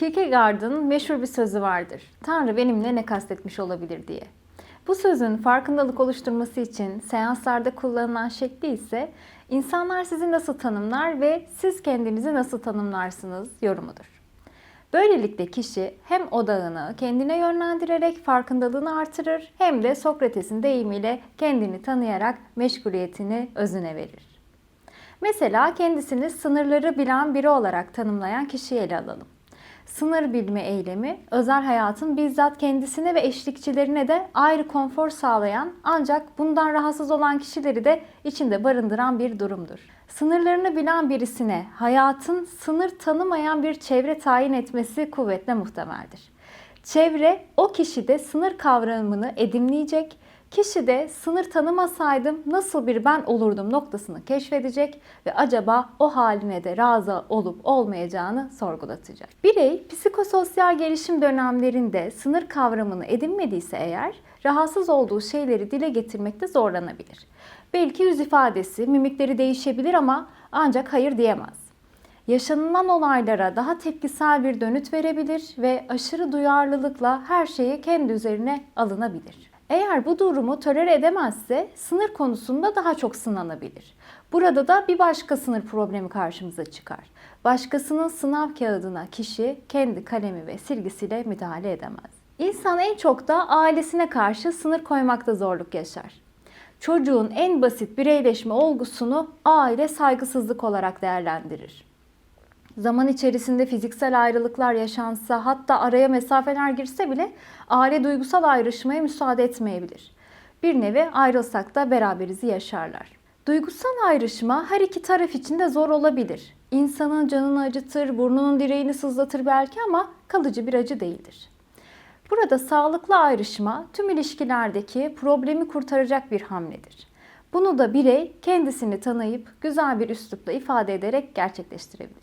Kierkegaard'ın meşhur bir sözü vardır. Tanrı benimle ne kastetmiş olabilir diye. Bu sözün farkındalık oluşturması için seanslarda kullanılan şekli ise insanlar sizi nasıl tanımlar ve siz kendinizi nasıl tanımlarsınız yorumudur. Böylelikle kişi hem odağını kendine yönlendirerek farkındalığını artırır hem de Sokrates'in deyimiyle kendini tanıyarak meşguliyetini özüne verir. Mesela kendisini sınırları bilen biri olarak tanımlayan kişiyi ele alalım. Sınır bilme eylemi, özel hayatın bizzat kendisine ve eşlikçilerine de ayrı konfor sağlayan ancak bundan rahatsız olan kişileri de içinde barındıran bir durumdur. Sınırlarını bilen birisine hayatın sınır tanımayan bir çevre tayin etmesi kuvvetle muhtemeldir. Çevre o kişide sınır kavramını edimleyecek, kişi de sınır tanımasaydım nasıl bir ben olurdum noktasını keşfedecek ve acaba o haline de razı olup olmayacağını sorgulatacak. Birey psikososyal gelişim dönemlerinde sınır kavramını edinmediyse eğer rahatsız olduğu şeyleri dile getirmekte zorlanabilir. Belki yüz ifadesi, mimikleri değişebilir ama ancak hayır diyemez yaşanılan olaylara daha tepkisel bir dönüt verebilir ve aşırı duyarlılıkla her şeyi kendi üzerine alınabilir. Eğer bu durumu tolere edemezse sınır konusunda daha çok sınanabilir. Burada da bir başka sınır problemi karşımıza çıkar. Başkasının sınav kağıdına kişi kendi kalemi ve silgisiyle müdahale edemez. İnsan en çok da ailesine karşı sınır koymakta zorluk yaşar. Çocuğun en basit bireyleşme olgusunu aile saygısızlık olarak değerlendirir zaman içerisinde fiziksel ayrılıklar yaşansa hatta araya mesafeler girse bile aile duygusal ayrışmaya müsaade etmeyebilir. Bir nevi ayrılsak da beraberizi yaşarlar. Duygusal ayrışma her iki taraf için de zor olabilir. İnsanın canını acıtır, burnunun direğini sızlatır belki ama kalıcı bir acı değildir. Burada sağlıklı ayrışma tüm ilişkilerdeki problemi kurtaracak bir hamledir. Bunu da birey kendisini tanıyıp güzel bir üslupla ifade ederek gerçekleştirebilir.